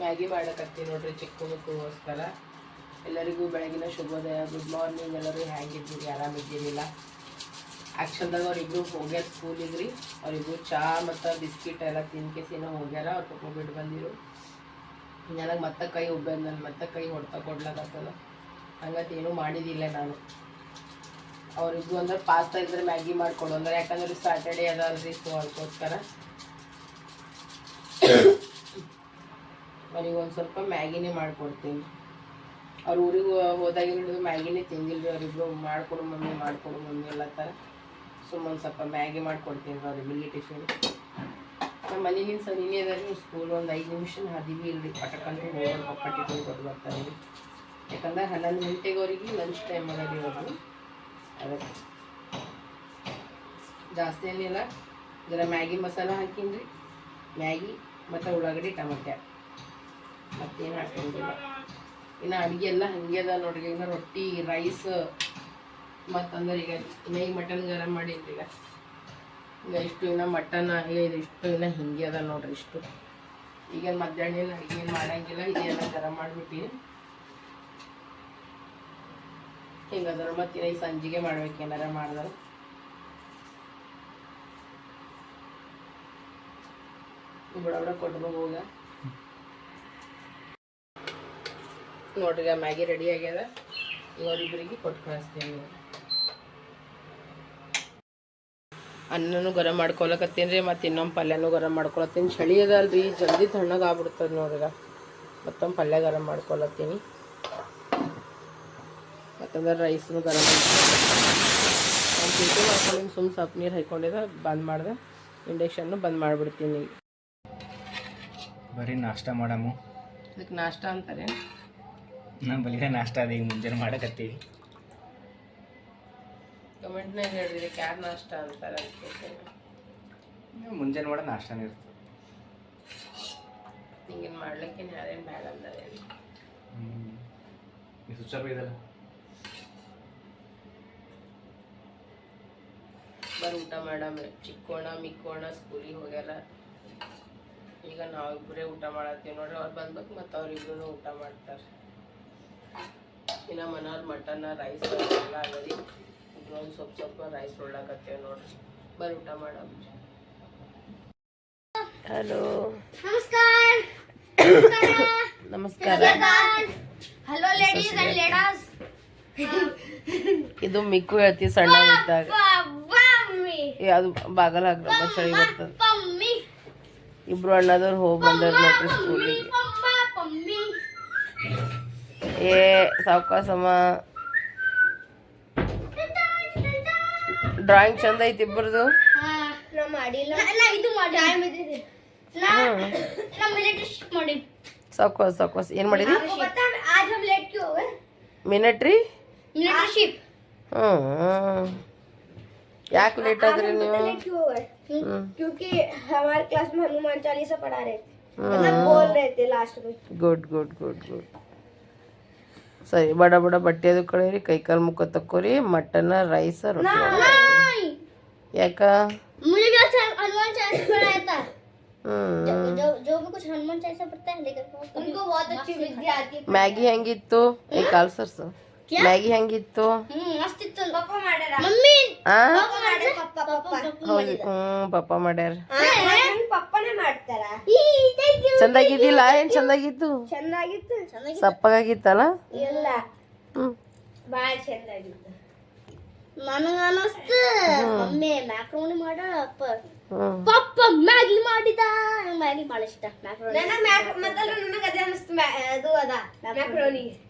Maggi ಮಾಡಕತ್ತೀನಿ ನೋಡ್ರಿ ಚಿಕ್ಕ ಮಕ್ಕಳಿಗೋಸ್ಕರ ಎಲ್ಲರಿಗೂ ಬೆಳಗಿನ ಶುಭೋದಯ ಗುಡ್ ಮಾರ್ನಿಂಗ್ ಎಲ್ಲರೂ ಹೇಗಿದ್ದೀರಿ? ಆರಾಮಿದ್ದೀರಿಲ್ಲ? ಆ್ಯಕ್ಷನ್ದಾಗ ಅವ್ರಿಬ್ರು ಹೋಗ್ಯಾರ ಸ್ಕೂಲಿಗೆ ರೀ. ಅವ್ರಿಬ್ರು ಚಾ ಮತ್ತು ಬಿಸ್ಕಿಟ್ ಎಲ್ಲ ತಿನ್ಕೇಸಿನ ಹೋಗ್ಯಾರ. ಅವ್ರ ಪಪ್ಪ ಬಿಟ್ಟು ಬಂದಿರು. ನನಗೆ ಮತ್ತೆ ಕೈ ಉಬ್ಬೇದು ನನ್ನ ಮತ್ತೆ ಕೈ ಹೊಡ್ತಾ ಕೊಡ್ಲಾಕತ್ತದ. ಹಂಗಂತ ಏನೂ ಮಾಡಿದಿಲ್ಲ ನಾನು. ಅವ್ರಿಗೂ ಅಂದ್ರೆ ಪಾಸ್ತಾ ಇದ್ರೆ ಮ್ಯಾಗಿ ಮಾಡಿಕೊಡು ಅಂದ್ರೆ. ಯಾಕಂದ್ರೆ ಸ್ಯಾಟರ್ಡೇ ಅದಲ್ರಿ ಸೊ ಅದಕ್ಕೋಸ್ಕರ ಅವ್ರಿಗೆ ಒಂದು ಸ್ವಲ್ಪ ಮ್ಯಾಗಿನೇ ಮಾಡ್ಕೊಡ್ತೀನಿ. ಅವ್ರು ಊರಿಗೆ ಹೋದಾಗ ಹಿಡಿದು ಮ್ಯಾಗಿನೇ ತಿಂದಿಲ್ಲ ರೀ ಅವರಿಬ್ರು ಮಾಡಿಕೊಡು ಮಮ್ಮಿ ಮಾಡಿಕೊಡು ಮಮ್ಮಿ ಎಲ್ಲ ಥರ ಸುಮ್ಮನೆ ಸ್ವಲ್ಪ ಮ್ಯಾಗಿ ಮಾಡ್ಕೊಡ್ತೀನಿ ರೀ ಅವ್ರಿಬ್ರಿಗೆ ಟಿಫಿನ್. ನಮ್ಮ ಮನೇಲಿನ ಸರಿನೇ ಅದ ರೀ ಸ್ಕೂಲ್ ಒಂದು ಐದು ನಿಮಿಷ ಹದಿವಿ ಇಲ್ರಿ. ಪಟಕಂತ ಹೋಗೋದು ಪಪ್ಪ ಟಿಫಿನ್ ಕೊಟ್ಟು ಬರ್ತಾರೆ ರೀ ಯಾಕಂದ್ರೆ ಹನ್ನೊಂದು ಗಂಟೆಗೆ ಅವರಿಗೆ ಲಂಚ್ ಟೈಮ್ ಅದ ರೀ ಅವ್ರು ಅದಕ್ಕೆ ಜಾಸ್ತಿ ಏನಿಲ್ಲ. ಜರ ಮ್ಯಾಗಿ ಮಸಾಲ ಹಾಕೀನಿ ರೀ ಮ್ಯಾಗಿ ಮತ್ತು ಉಳ್ಳಾಗಡ್ಡಿ ಟಮಟ್ಯ. ಮತ್ತೇನು ಹಾಕೊಂಡಿಲ್ಲ. ಇನ್ನು ಅಡುಗೆ ಎಲ್ಲ ಹಾಗೆ ಅದ ನೋಡ್ರಿ, ಇನ್ನು ರೊಟ್ಟಿ ರೈಸ್ ಮತ್ತಂದ್ರೆ ಈಗ ಈಗ ಮಟನ್ ಗರಂ ಮಾಡಿದ್ರಿ ಈಗ. ಈಗ ಇಷ್ಟು ಇನ್ನು ಮಟನ್ ಇದು ಇಷ್ಟು ಇನ್ನು ಹಿಂಗೆ ಅದ ನೋಡ್ರಿ ಇಷ್ಟು. ಈಗ ಮಧ್ಯಾಹ್ನ ಏನು ಅಡುಗೆ ಏನು ಮಾಡಂಗಿಲ್ಲ, ಇದೆಲ್ಲ ಗರಂ ಮಾಡಿಬಿಟ್ಟು ಹಿಂಗದ್ರ ಮತ್ತೆ ಈ ಸಂಜೆಗೆ ಮಾಡ್ಬೇಕು ಏನಾರ ಮಾಡಿದ್ರೆ. ಬಡ ಬಡ ಕೊಟ್ಬೇಕು ಹೋಗ ನೋಡ್ರಿ ಮ್ಯಾಗಿ ರೆಡಿ ಆಗ್ಯದ. ಇವರಿಬ್ಬರಿಗೆ ಕೊಟ್ಟು ಕಳಿಸ್ತೀನಿ ಅನ್ನನೂ ಗರಂ ಮಾಡ್ಕೊಳಕತ್ತೀನಿ ರೀ ಮತ್ತು ಇನ್ನೊಂದು ಪಲ್ಯನೂ ಗರಂ ಮಾಡ್ಕೊಳತ್ತೀನಿ. ಚಳಿ ಅದಲ್ರಿ ಜಲ್ದಿ ತಣ್ಣಗೆ ಆಗ್ಬಿಡ್ತದೆ ನೋಡ್ರಿ. ಮತ್ತೊಂದು ಪಲ್ಯ ಗರಂ ಮಾಡ್ಕೊಳತ್ತೀನಿ. ಮತ್ತಂದ್ರೆ ರೈಸ್ನು ಗರಂ ಮಾಡ್ಕೊಳ್ತೀನಿ ಮಾಡ್ಕೊಂಡು ಸುಮ್ಮನೆ ಸೊಪ್ಪು ನೀರು ಹಾಕ್ಕೊಂಡಿದ್ದೆ ಬಂದ್ ಮಾಡಿದೆ. ಇಂಡಕ್ಷನ್ನು ಬಂದ್ ಮಾಡಿಬಿಡ್ತೀನಿ. ಬರೀ ನಾಷ್ಟ ಮಾಡಮು. ಇದಕ್ಕೆ ನಾಷ್ಟ ಅಂತಾರೆ. ನಮ್ಮ ಬಲಿದ ನಾಷ್ಟ ಅದ ಈಗ ಮುಂಜಾನೆ ಮಾಡಕತ್ತೀವಿ. ಕಮೆಂಟ್ನಾಗ ಹೇಳ್ರಿ ಇದಕ್ಕೆ ಯಾರು ನಾಷ್ಟ ಅಂತಾರೆ ಮುಂಜಾನೆ ಮಾಡೋ ನಾಷ್ಟನೇ ಇರ್ತದೆ. ಹಿಂಗೇನು ಮಾಡ್ಲಿಕ್ಕೆ ಯಾರೇನು ಬೇಡ ಅಂತಾರೆ ಈ ಸುಚ್ಚಪ್ಪ ಇದಲ್ಲ? ಬರೀ ಊಟ ಮಾಡಮ್ ಚಿಕ್ಕೋಣ ಮಿಕ್ಕೋಣ ಸ್ಕೂಲಿಗೆ ಹೋಗ್ಯಾರ. ಈಗ ನಾವಿಬ್ಬರೇ ಊಟ ಮಾಡತ್ತೀವಿ ನೋಡ್ರಿ ಅವ್ರು ಬಂದ್ಬೇಕು ಮತ್ತು ಅವ್ರಿಬ್ರು ಊಟ ಮಾಡ್ತಾರೆ. ಇನ್ನು ಮನೆಯವ್ರು ಮಟನ್ ರೈಸ್ ಎಲ್ಲ ಆಗದಿ. ಒಂದು ಸ್ವಲ್ಪ ಸ್ವಲ್ಪ ರೈಸ್ ಉಳ್ಳಾಕತ್ತೇವೆ ನೋಡ್ರಿ ಬರ್ರಿ ಊಟ ಮಾಡಮ್ ಹಲೋ ನಮಸ್ಕಾರ. ನಮಸ್ಕಾರ. ಹಲೋ ಲೇಡೀಸ್ ಅಂಡ್ ಲೇಡಾಸ್ ಇದು ಮಿಕ್ಕು ಹೇಳ್ತಿ ಸಣ್ಣ ಇದ್ದಾಗ ಮಮ್ಮಿ. ಏ, ಅದು ಬಾಗಲ ಹಾಕ್ರಮ್ಮ ಚಳಿ ಬರ್ತದೆ. ಪಮ್ಮಿ ಇಬ್ರು ಅಣ್ಣದವ್ರು ಹೋಗಿ ಬಂದಾರ ನೋಡ್ರಿ ಸ್ಕೂಲಿಗೆ ಪಮ್ಮ ಪಮ್ಮಿ ಏ ಸಾವ್ಕಾಸಮ್ಮ ಡ್ರಾಯಿಂಗ್ ಚಂದ ಐತಿ ಇಬ್ಬರದು ನಾ ಮಾಡಿಲ್ಲ ನಾ ಇದು ಮಾಡಿ ಟೈಮ್ ಇದ್ದಿದೆ ನಾ ನಾ ಮಿಲಿಟರಿ ಶಿಪ್ ಮಾಡಿ ಸಾವ್ಕಾಸ್ ಸಾವ್ಕಾಸ್ ಏನು ಮಾಡಿದಿ आपको पता है आज हम लेट क्यों हो गए ಮಿನಿಟ್ರಿ मिलिट्री शिप ಹ್ಞೂ ಯಾಕೆ ಲೇಟ್ ಆದ್ರಿ ನೀವು लेट क्यों हो गए हम्म। क्योंकि हमारे क्लास में हनुमान चालीसा पढ़ा रहे थे मतलब बोल रहे थे लास्ट में ಗುಡ್ ಗುಡ್ ಗುಡ್ ಗುಡ್ ಸರಿ ಬಡ ಬಡ ಬಟ್ಟೆ ಅದು ಕಳೀರಿ ಕೈ ಕಾಲು ಮುಖ ತಕ್ಕೋರಿ ಮಟನ್ ರೈಸ್ ರೊಟ್ಟಿ. ಯಾಕ? ಮ್ಯಾಗಿ ಹೆಂಗಿತ್ತು? ಈ ಕಾಲು ಸರ್ಸು. ಮ್ಯಾಗಿ ಹೆಂಗಿತ್ತು? ಹ್ಮ್ ಪಪ್ಪ ಮಾಡ್ಯಾರ? ಮಮ್ಮಿ! ಆ? ಪಪ್ಪ ಮಾಡ್ಯಾರ? ಪಪ್ಪ ಪಪ್ಪ ಹೌದು. ಹ್ಞೂ ಪಪ್ಪ ಮಾಡ್ಯಾರ. ಪಪ್ಪನೇ ಮಾಡ್ತಾರ? ಚಂದಾಗಿದ್ದಿಲ್ಲ ಏನ್ ಚಂದಾಗಿತ್ತು? ಚೆನ್ನಾಗಿತ್ತು ಸಪ್ಪಗಾಗಿತ್ತಲ್ಲ? ಹ್ಮ್. ಬಾಳ ಚಂದಾಗಿತ್ತು. ಮಮ್ಮಿ ಮ್ಯಾಕ್ರೋನಿ ಅಪ್ಪ. ಪಪ್ಪ ಮ್ಯಾಗಿ ಮಾಡಿದ. ಮ್ಯಾಗಿ ಭಾಳ ಇಷ್ಟ. ಮ್ಯಾಕ್ರೋನಿ ಮೊದಲು ನನಗೆ ಅದೇ ಅನಿಸ್ತು ಅದು ಅದ. ಮ್ಯಾಕ್ರೋನಿ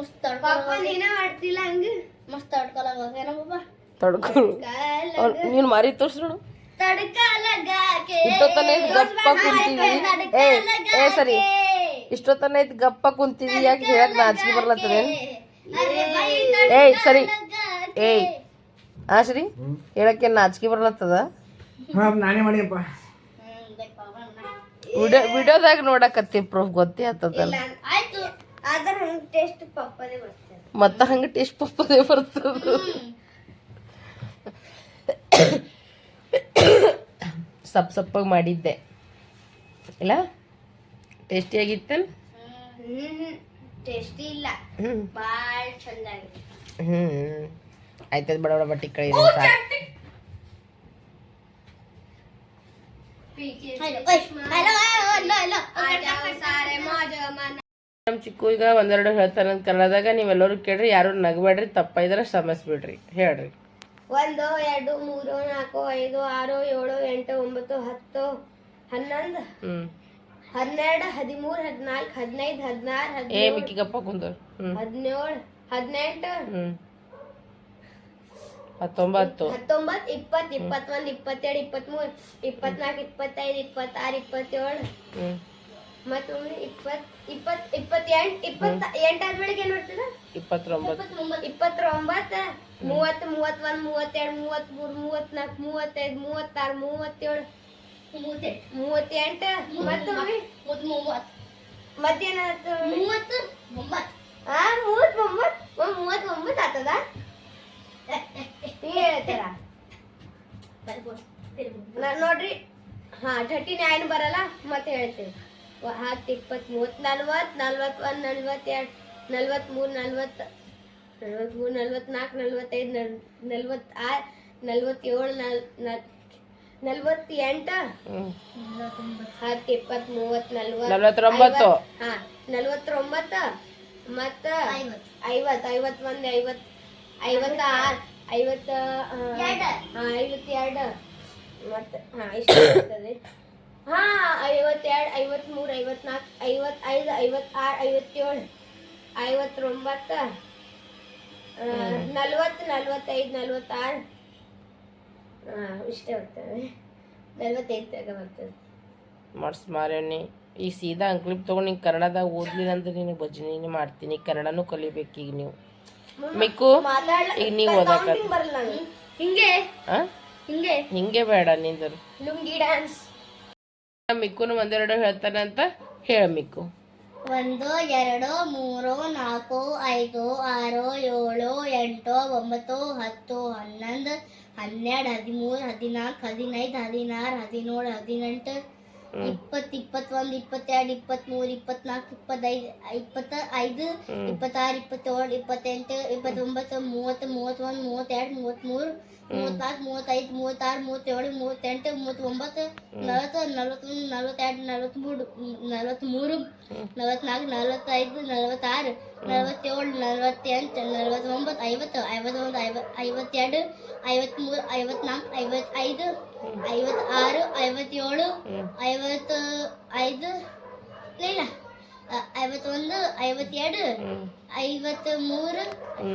ಮಸ್ತ್ ತಡ್ಕೊಲ್ಲ ನೀನು ಮಾರಿ ಗಪ್ಪ ಕುಂತೀವಿ. ಏ ಸರಿ. ಗಪ್ಪ ಕುಂತೀವಿ ಯಾಕೆ ಹೇಳಕ್ ನಾಚಿಕೆ ಬರ್ಲತ್ತದ ಏಯ್ ಸರಿ. ಏಯ್ ಹಾ ಸರಿ. ಹೇಳಕ್ಕೆ ನಾಚಿಕೆ ಬರ್ಲತ್ತದ? ನಾನೇ ಮಾಡಿಯಪ್ಪ. ವಿಡಿಯೋದಾಗ ನೋಡಕತ್ತಿ ಪ್ರೂಫ್ ಗೊತ್ತೇ ಆತದಲ್ಲ. ಆಯ್ತು. ಆದ್ರೆ ಹಂಗೆ ಟೇಸ್ಟ್ ಪಪ್ಪದೇ ಬರ್ತದೆ. ಮತ್ತ ಹಂಗ ಟೇಸ್ಟ್ ಪಪ್ಪದೇ ಬರ್ತದ. ಸಪ್ ಸಪ್ಪಾಗಿ ಮಾಡಿದ್ದೆ. ಇಲ್ಲ? ಟೇಸ್ಟಿಯಾಗಿತ್ತಲ್ಲ ಟೇಸ್ಟಿ ಇಲ್ಲ. ಭಾಳ ಚಂದ ಹ್ಞೂ ಆಯ್ತದ ಬಡ ಬಡ ಬಟ್ಟಿ ಕಳಿ ಸಾಕು. ನಮ್ಮ ಚಿಕ್ಕು ಈಗ ಒಂದೆರಡು ಹೇಳ್ತಾನೆ ಕನ್ನಡದಾಗ ನೀವೆಲ್ಲರೂ ಕೇಳ್ರಿ ಯಾರು ನಗಬೇಡ್ರಿ ಸಮಸ್ಯ ಬಿಡ್ರಿ ಹೇಳ್ರಿ. ಒಂದು ಎರಡು ಮೂರು ನಾಲ್ಕು ಐದು ಆರು ಏಳು ಎಂಟು ಒಂಬತ್ತು ಹತ್ತು ಹನ್ನೊಂದು ಹನ್ನೆರಡು ಹದಿಮೂರು ಹದಿನಾಲ್ಕು ಹದಿನೈದು ಹದಿನಾರು ಏ ಹದಿನೇಳು ಮಿಕ್ಕಿಗಪ್ಪ ಕುಂದರ್ ಹ್ಞೂ ಹದಿನೇಳು ಹದಿನೆಂಟು ಹ್ಞೂ ಹತ್ತೊಂಬತ್ತು. ಹತ್ತೊಂಬತ್ತು ಇಪ್ಪತ್ತು ಇಪ್ಪತ್ತೊಂದು ಇಪ್ಪತ್ತೆರಡು ಇಪ್ಪತ್ತ್ಮೂರು ಇಪ್ಪತ್ನಾಲ್ಕು ಇಪ್ಪತ್ತೈದು ಇಪ್ಪತ್ತಾರು ಇಪ್ಪತ್ತೇಳು ಹ್ಞೂ ಮತ್ತೊಮ್ಮೆ ಇಪ್ಪತ್ ಇಪ್ಪತ್ ಇಪ್ಪತ್ತೆಂಟು ಇಪ್ಪತ್ತ ಎಂಟಾದ್ಮೇಲೆ ಏನ್ ಬರ್ತದ ಇಪ್ಪತ್ತೊಂಬತ್ತು. ಇಪ್ಪತ್ತೊಂಬತ್ತು. ಮೂವತ್ತು ಮೂವತ್ತೊಂದು ಮೂವತ್ತೆರಡು ಮೂವತ್ಮೂರು ಮೂವತ್ನಾಲ್ಕು ಮೂವತ್ತೈದು ಮೂವತ್ತಾರು ಮೂವತ್ತೇಳು ಮೂವತ್ತೆಂಟು. ಮತ್ತೊಮ್ಮೆ? ಮತ್ತೇನಾಯ್ತು ಮೂವತ್ತು ಹಾ ಮೂವತ್ತೊಂಬತ್ತು? ಮೂವತ್ತೊಂಬತ್ತು ಆಗ್ತದ ಹಿಂಗೆ ಹೇಳ್ತಾರ? ನೋಡ್ರಿ. ಹಾ ಥರ್ಟಿ ನೈನ್ ಬರಲ್ಲ ಮತ್ತೆ ಹೇಳ್ತೇವೆ. ಹತ್ತು ಇಪ್ಪತ್ತು ಮೂವತ್ತು ನಲ್ವತ್ತು ನಲ್ವತ್ತೊಂದು ನಲ್ವತ್ತೆರಡು ನಲ್ವತ್ತ್ಮೂರು ನಲ್ವತ್ತು ನಲ್ವತ್ತ್ಮೂರು ನಲ್ವತ್ನಾಲ್ಕು ನಲ್ವತ್ತೈದು ನಲ್ ನಲ್ವತ್ತಾರು ನಲ್ವತ್ತೇಳು ನಲ್ ನಲ್ ನಲ್ವತ್ತೆಂಟು ಹತ್ತು ಇಪ್ಪತ್ತು ಮೂವತ್ತು ನಲ್ವತ್ತು ನಲ್ವತ್ತೊಂಬತ್ತು. ಹಾ ನಲ್ವತ್ತೊಂಬತ್ತು? ಮತ್ತ? ಐವತ್ತು. ಐವತ್ತೊಂದು ಐವತ್ತು ಐವತ್ತಾರು ಐವತ್ತ ಹಾ ಐವತ್ತೆರಡು ಮತ್ತೆ ಹಾ ಇಷ್ಟು ಹಾ ಐವತ್ತೆರಡು ಐವತ್ಮೂರು ಐವತ್ನಾಲ್ಕು ಐವತ್ತೈದು ಐವತ್ತಾರು ಐವತ್ತೇಳು ಐವತ್ತೊಂಬತ್ತು ಐವತ್ತೇಳ್ ನಲ್ವತ್ತು ನಲ್ವತ್ತೈದು ನಲ್ವತ್ತಾರು ಹಾಂ ಇಷ್ಟೇ ಬರ್ತದೆ. ನಲ್ವತ್ತೈದು ತಗ ಬರ್ತದೆ. ಮಾಡ್ಸ್ ಮಾರೇನಿ ಈ ಸೀದಾ ಅಂಕ್ಲಿಪ್ ತೊಗೊಂಡು ನೀನು ಕನ್ನಡದಾಗ ಓದ್ಲಿಲ್ಲ ಅಂದ್ರೆ ನಿನಗೆ ಭಜನೆ ಮಾಡ್ತೀನಿ ಕನ್ನಡನೂ ಕಲಿಬೇಕು ಈಗ ನೀವು. ಮಿಕ್ಕು ಈಗ ನೀವು ಓದಾಕ counting ಬರಲ್ಲ ನಂಗೆ ಹಿಂಗೆ? ಹಿಂಗೆ? ಹಿಂಗೆ ಬೇಡ ನಿಂದರು. ಲುಂಗಿ ಡ್ಯಾನ್ಸ್ ಮಿಕ್ಕುನು ಒಂದೆರಡು ಹೇಳ್ತಾನೆ ಅಂತ ಹೇಳ ಮಿಕ್ಕು. ಒಂದು, ಎರಡು, ಮೂರು, ನಾಲ್ಕು, ಐದು, ಆರು, ಏಳು, ಎಂಟು, ಒಂಬತ್ತು, ಹತ್ತು, ಹನ್ನೊಂದು, ಹನ್ನೆರಡು, ಹದಿಮೂರು, ಹದಿನಾಲ್ಕು, ಹದಿನೈದು, ಹದಿನಾರು, ಹದಿನೇಳು, ಹದಿನೆಂಟು ಇಪ್ಪತ್ತು ಇಪ್ಪತ್ತೊಂದು ಇಪ್ಪತ್ತೆರಡು ಇಪ್ಪತ್ಮೂರ್ ಇಪ್ಪತ್ನಾಲ್ಕು ಇಪ್ಪತ್ತೈದು ಇಪ್ಪತ್ತ ಐದು ಇಪ್ಪತ್ತಾರು ಇಪ್ಪತ್ತೇಳು ಇಪ್ಪತ್ತೆಂಟು ಇಪ್ಪತ್ತೊಂಬತ್ತು ಮೂವತ್ತು ಮೂವತ್ತೊಂದು ಮೂವತ್ತೆರಡು ಮೂವತ್ತ್ಮೂರು ಮೂವತ್ನಾಲ್ಕು ಮೂವತ್ತೈದು ಮೂವತ್ತಾರು ಮೂವತ್ತೇಳು ಮೂವತ್ತೆಂಟು ಮೂವತ್ತೊಂಬತ್ತು ನಲವತ್ತು ನಲವತ್ತೊಂದು ನಲವತ್ತೆರಡು ನಲವತ್ತ್ಮೂರು ನಲವತ್ತ್ಮೂರು ನಲವತ್ನಾಲ್ಕು ನಲವತ್ತೈದು ನಲವತ್ತಾರು ನಲವತ್ತೇಳು ನಲವತ್ತೆಂಟು ನಲವತ್ತೊಂಬತ್ತು ಐವತ್ತು ಐವತ್ತೊಂದು ಐವ ಐವತ್ತೆರಡು ಐವತ್ತ್ಮೂರು ಐವತ್ನಾಲ್ಕು ಐವತ್ತೈದು ಐವತ್ತಾರು ಐವತ್ತೇಳು ಐವತ್ತು ಐದು ಇಲ್ಲ ಅ- ಐವತ್ತೊಂದು ಐವತ್ತೆರಡು ಐವತ್ತು ಮೂರು ಹ್ಞೂ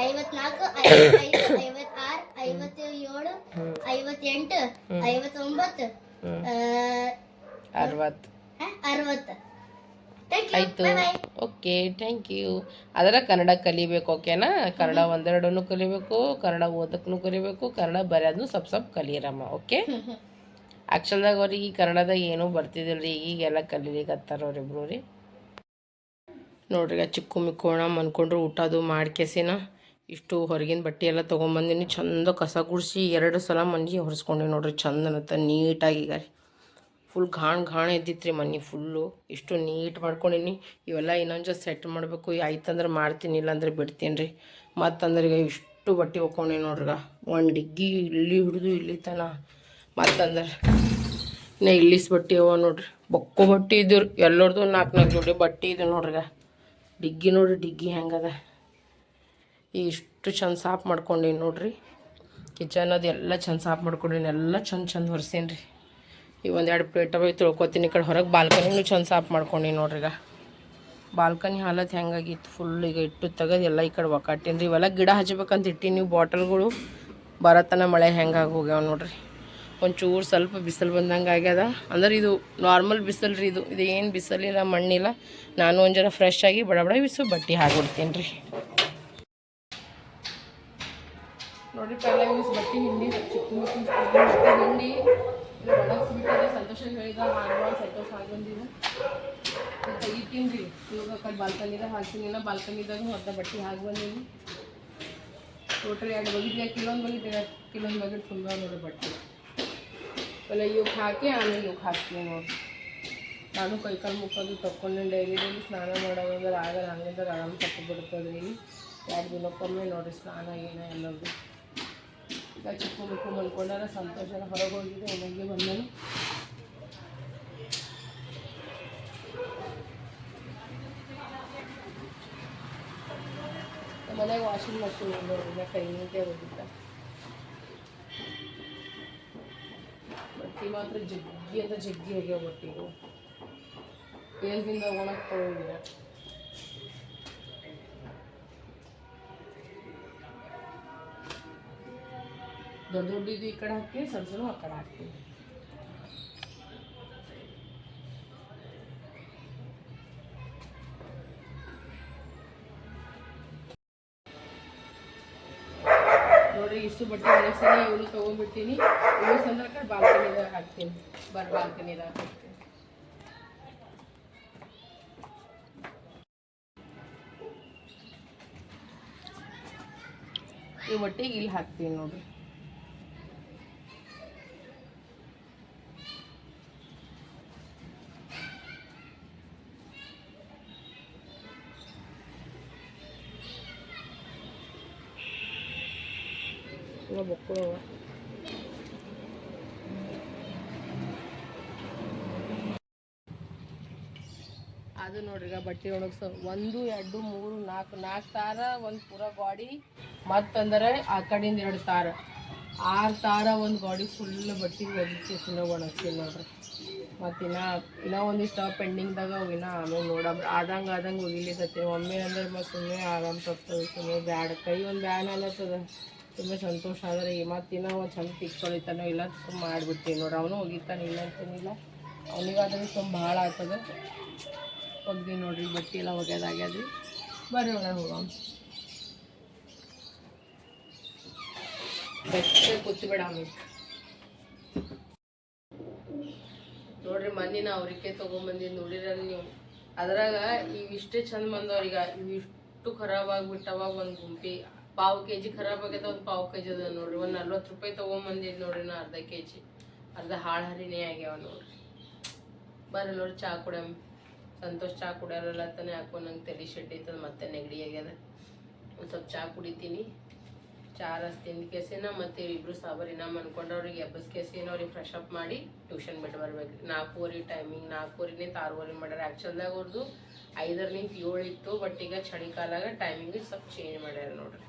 ಐವತ್ನಾಲ್ಕು ಐವತ್ತೈದು ಐವತ್ತಾರು ಐವತ್ತೇಳು ಐವತ್ತೆಂಟು ಐವತ್ತೊಂಬತ್ತು ಆ, ಅರವತ್ತು ಹ? ಅರವತ್ತು Thank you. ಆಯಿತು. ಓಕೆ ಥ್ಯಾಂಕ್ ಯು ಅದರ ಕನ್ನಡ ಕಲಿಬೇಕು ಓಕೆನಾ ಕನ್ನಡ ಒಂದೆರಡನ್ನು ಕಲಿಬೇಕು ಕನ್ನಡ ಓದಕ್ಕೂ ಕಲಿಬೇಕು ಕನ್ನಡ ಬರೆಯೋದನ್ನು ಸ್ವಲ್ಪ ಸ್ವಲ್ಪ ಕಲಿಯರಮ್ಮ ಓಕೆ ಆ್ಯಕ್ಚುಲ್ದಾಗ ಅವ್ರಿಗೆ ಕನ್ನಡದಾಗ ಏನೂ ಬರ್ತಿದ್ದಿಲ್ಲ ರೀ ಈಗೆಲ್ಲ ಕಲಿಲಿಕ್ಕತ್ತಾರ ಅವ್ರಿಬ್ರು ರೀ. ನೋಡ್ರಿ ಆ ಚಿಕ್ಕು ಮಿಕ್ಕೋಣ ಮನ್ಕೊಂಡ್ರು ಊಟ ಅದು ಮಾಡ್ಕೆಸಿನ ಇಷ್ಟು ಹೊರಗಿನ ಬಟ್ಟೆ ಎಲ್ಲ ತೊಗೊಂಬಂದಿನಿ ಚಂದ ಕಸ ಗುಡಿಸಿ ಎರಡು ಸಲ ಮಂಜಿ ಹೊರಿಸ್ಕೊಂಡ್ವಿ ನೋಡ್ರಿ ಚಂದ ಅನ್ನತ್ತ ನೀಟಾಗಿ ಈಗ ರೀ. ಫುಲ್ ಘಾಣ್ ಘಾಣ ಇದ್ದಿತ್ತು ರೀ ಮನೆ ಫುಲ್ಲು. ಇಷ್ಟು ನೀಟ್ ಮಾಡ್ಕೊಂಡೀನಿ. ಇವೆಲ್ಲ ಇನ್ನೊಂದು ಜೊತೆ ಸೆಟ್ ಮಾಡಬೇಕು ಆಯ್ತಂದ್ರೆ ಮಾಡ್ತೀನಿ, ಇಲ್ಲಾಂದ್ರೆ ಬಿಡ್ತೀನಿ ರೀ. ಮತ್ತಂದ್ರೆ ಈಗ ಇಷ್ಟು ಬಟ್ಟೆ ಹೋಗ್ಕೊಂಡಿ ನೋಡ್ರಿಗ. ಒಂದು ಡಿಗ್ಗಿ ಇಲ್ಲಿ ಹಿಡಿದು ಇಲ್ಲಿ ತನ. ಮತ್ತಂದ್ರೆ ಇನ್ನು ಇಲ್ಲಿಸ್ ಬಟ್ಟೆ ಅವ ನೋಡ್ರಿ. ಬೊಕ್ಕು ಬಟ್ಟೆ ಇದ್ದು ಎಲ್ಲರದು ನಾಲ್ಕು ನಾಲ್ಕು ಜೋಡಿ ಬಟ್ಟೆ ಇದೆ ನೋಡ್ರಿಗ. ಡಿಗ್ಗಿ ನೋಡ್ರಿ, ಡಿಗ್ಗಿ ಹೆಂಗದ. ಇಷ್ಟು ಚಂದ ಸಾಫ್ ಮಾಡ್ಕೊಂಡೀನಿ ನೋಡ್ರಿ. ಕಿಚನ್ ಅದು ಎಲ್ಲ ಚಂದ ಸಾಫ್ ಮಾಡ್ಕೊಂಡೀನಿ. ಎಲ್ಲ ಚಂದ ಚಂದ ಒರೆಸೇನ್ರಿ. ಈ ಒಂದೆರಡು ಪ್ಲೇಟ್ ಅವ ತೊಳ್ಕೊತೀನಿ ಈ ಕಡೆ ಹೊರಗೆ ಬಾಲ್ಕನಿನೂ ಚಂದ ಸಾಫ್ ಮಾಡ್ಕೊಂಡು ನೋಡ್ರಿ ಈಗ. ಬಾಲ್ಕನಿ ಹಾಲತ್ ಹೆಂಗಾಗಿತ್ತು ಫುಲ್ ಈಗ ಇಟ್ಟು ತೆಗೆದು ಎಲ್ಲ ಈ ಕಡೆ ಒಕ್ಕಾಟೀನಿ ರೀ ಇವೆಲ್ಲ ಗಿಡ ಹಚ್ಬೇಕಂತ ಇಟ್ಟೀನಿ ಬಾಟಲ್ಗಳು. ಬರತನ ಮಳೆ ಹೆಂಗಾಗಿ ಹೋಗ್ಯಾವ ನೋಡ್ರಿ. ಒಂಚೂರು ಸ್ವಲ್ಪ ಬಿಸಿಲು ಬಂದಂಗೆ ಆಗ್ಯದ. ಅಂದ್ರೆ ಇದು ನಾರ್ಮಲ್ ಬಿಸಿಲು ರೀ ಇದು. ಇದು ಏನು ಬಿಸಿಲಿಲ್ಲ, ಮಣ್ಣಿಲ್ಲ. ನಾನು ಒಂದು ಫ್ರೆಶ್ ಆಗಿ ಬಡ ಬಡ ಬಿಸು ಬಟ್ಟೆ ಹಾಕ್ಬಿಡ್ತೀನಿ ರೀ ನೋಡ್ರಿ ಪೆಲ್ಲ ಬಟ್ಟೆ ಹಿಂಡಿ ಹಿಂಡಿ ಒಣಗಿಸ್ಬಿಟ್ಟಿದೆ ಸಂತೋಷ ಹೇಳಿದ ಹಾಡುವ ಸಂತೋಷ ಆಗಂದಿದೆ ತೆಗಿತೀನಿ ರೀ ಇವಾಗ ಕಡೆ ಬಾಲ್ಕನಿದಾಗ ಹಾಕ್ತೀನಿ ಬಾಲ್ಕನಿದಾಗ ಹೊತ್ತ ಬಟ್ಟೆ ಹಾಕಿ ಬಂದೀನಿ ಟೋಟಲ್ ಎರಡು ಬಗಿದ್ಯ ಕಿಲೊಂದು ಬಗಿದ್ ಎರಡು ಬಗಿದ್ ತುಂಬ ನೋಡಿ ಬಟ್ಟೆ ಆಮೇಲೆ ಇವಾಗ ಹಾಕಿ ಆಮೇಲೆ ಇವಾಗ ಹಾಕ್ತೀನಿ ನೋಡಿ ನಾನು ಕೈಕಾಲು ಮುಕ್ಕೋದು ತಕ್ಕೊಂಡು ಡೈಲಿ ಡೈಲಿ ಸ್ನಾನ ಮಾಡೋದಂದ್ರೆ ಆಗಲ್ಲ ಹಂಗಂದ್ರೆ ಆರಾಮ್ ತಕ್ಕೊಬಿಡ್ತದ್ರಿ ಎರಡು ದಿನಕ್ಕೊಮ್ಮೆ ನೋಡಿರಿ ಸ್ನಾನ ಏನ ಎಲ್ಲರದು ಈಗ ಚಿಕ್ಕ ಮುಕ್ಕು ಮಲ್ಕೊಂಡಾರ ಸಂತೋಷ ಹೊರಗೆ ಹೋಗಿದೆ ಒಳಗೆ ಬಂದನು. ಮನೆಗೆ ವಾಷಿಂಗ್ ಮಷಿನ್ ನೋಡಿದ್ರೆ ಕೈ ನೀಟೇ ಹೋಗಿದ್ದ ಬಟ್ಟೆ ಮಾತ್ರ ಜಗ್ಗಿ ಅಂತ ಜಗ್ಗಿ ಹೋಗ್ಯಾವ ಬಟ್ಟೆಗಳು ಏಳ್ದಿಂದ ಒಣಗ್ತಾ ಹೋಗಿಲ್ಲ ದೊಡ್ಡ ದೊಡ್ಡದು ಈ ಕಡೆ ಹಾಕ್ತೀನಿ ಸಣ್ಣ ಸಣ್ಣ ಆ ಕಡೆ ಹಾಕ್ತೀನಿ ನೋಡ್ರಿ ಇಷ್ಟು ಬಟ್ಟೆ ಒಣಗ್ಸೀನಿ ಇವನು ತೊಗೊಂಡ್ಬಿಡ್ತೀನಿ ಇವನು ಸಂದ್ರ ಕಡೆ ಬಾಲ್ಕನಿದಾಗ ಹಾಕ್ತೀನಿ ಬರ್ ಬಾಲ್ಕನಿದಾಗ ಹಾಕ್ತೀನಿ ಈ ಬಟ್ಟೆಗೆ ಇಲ್ಲಿ ಹಾಕ್ತೀನಿ ನೋಡ್ರಿ ಬೊಕ್ಕಳು ಅವ. ಅದು ನೋಡ್ರಿ, ಈಗ ಬಟ್ಟೆ ಒಣಗ್ಸ ಒಂದು, ಎರಡು, ಮೂರು, ನಾಲ್ಕು ನಾಲ್ಕು ತಾರ, ಒಂದು ಪೂರ ಗಾಡಿ, ಮತ್ತಂದರೆ ಆ ಕಡೆಯಿಂದ ಎರಡು ತಾರ. ಆರು ತಾರ ಒಂದು ಗಾಡಿ ಫುಲ್ ಬಟ್ಟೆ ಒಗಿಸಿ ಸುಮ್ಮನೆ ಒಣಗ್ತೀನಿ ನೋಡ್ರಿ. ಮತ್ತು ಇನ್ನ ಇನ್ನೂ ಒಂದಿಷ್ಟು ಪೆಂಡಿಂಗ್ದಾಗ ಇನ್ನ ಆಮೇಲೆ ನೋಡ ಆದಂಗೆ ಆದಂಗೆ ಒಗಿಲಿಕತ್ತೀನಿ ಒಮ್ಮೆ ಅಂದ್ರೆ ಮತ್ತೆ ಸುಮ್ಮನೆ ಆರಾಮ್ ತಪ್ತದೆ ಸುಮ್ಮನೆ ಬ್ಯಾಡ. ಕೈ ಒಂದು ಬ್ಯಾನ್ ಅಲ್ಲತ್ತದ ತುಂಬ ಸಂತೋಷ ಆದರೆ ಈ ಮಾತಿನ ಒಂದು ಚಂದ ತಿಕ್ಕೊಳಿತಾನೋ ಇಲ್ಲ ಸುಮ್ಮ ಮಾಡಿಬಿಡ್ತೀನಿ ನೋಡ್ರಿ. ಅವನು ಒಗಿತಾನೆ ಇಲ್ಲ ಅಂತೇನಿಲ್ಲ. ಅವನಿಗಾದ್ರೆ ತುಂಬ ಭಾಳ ಆಗ್ತದೆ. ಒಗ್ದಿ ನೋಡ್ರಿ ಬಟ್ಟೆ ಎಲ್ಲ ಒಗ್ಯೋದಾಗ್ಯದ್ರಿ ಬರ್ರಿ ಒಳಗೆ ಹೋಗೋಣ. ಕೂತ್ಬೇಡ ಆಮೇಲೆ ನೋಡ್ರಿ ಮೊನ್ನೆ ನಾ ಅವ್ರಿಕೆ ತೊಗೊಂಬಂದಿದ್ದು ನೋಡಿರ ನೀವು. ಅದ್ರಾಗ ಇವಿಷ್ಟೇ ಚಂದ ಬಂದವ್ರೀಗ. ಇವಿಷ್ಟು ಖರಾಬ್ ಆಗ್ಬಿಟ್ಟವ ಒಂದು ಗುಂಪಿ. ಪಾವು ಕೆ ಜಿ ಖರಾಬ್ ಆಗ್ಯದ ಒಂದು ಪಾವು ಕೆ ಜಿ ಅದ ನೋಡ್ರಿ. ಒಂದು ನಲ್ವತ್ತು ರೂಪಾಯಿ ತೊಗೊಂಬಂದಿದ್ದು ನೋಡ್ರಿ ನಾ ಅರ್ಧ ಕೆ ಜಿ ಅರ್ಧ ಹಾಳು ಹರಿನೇ ಆಗ್ಯಾವ ನೋಡ್ರಿ. ಬರ್ರಿ ನೋಡ್ರಿ ಚಾ ಕುಡಿಯಮ್. ಸಂತೋಷ್ ಚಾ ಕುಡಿಯೋಲ್ಲ ತಾನೆ ಹಾಕೋ ನಂಗೆ ತಲೆ ಶೆಡ್ ಐತದ ಮತ್ತೆ ನೆಗಡಿ ಆಗ್ಯದ. ಒಂದು ಸ್ವಲ್ಪ ಚಾ ಕುಡಿತೀನಿ. ಚಾ ರಸ್ ತಿಂದ ಕೇಸಿನ ಮತ್ತೆ ಇಬ್ರು ಸಾಬರಿನ ಮನ್ಕೊಂಡವ್ರಿಗೆ ಎಬ್ಬಸ್ ಕೆಸಿನ ಅವ್ರಿಗೆ ಫ್ರೆಶ್ ಅಪ್ ಮಾಡಿ ಟ್ಯೂಷನ್ ಬಿಟ್ಟು ಬರ್ಬೇಕು ನಾಲ್ಕೂವರೆ ಟೈಮಿಂಗ್ ನಾಲ್ಕೂವರೆನಿಂದ ಆರೂವರೆ ಮಾಡ್ಯಾರ. ಆ್ಯಕ್ಚುಲ್ದಾಗ ಅವ್ರದ್ದು ಐದರಿಂದ ಏಳು ಇತ್ತು ಬಟ್ ಈಗ ಚಳಿಗಾಲಾಗ ಟೈಮಿಂಗ್ ಸ್ವಲ್ಪ ಚೇಂಜ್ ಮಾಡ್ಯಾರ ನೋಡ್ರಿ.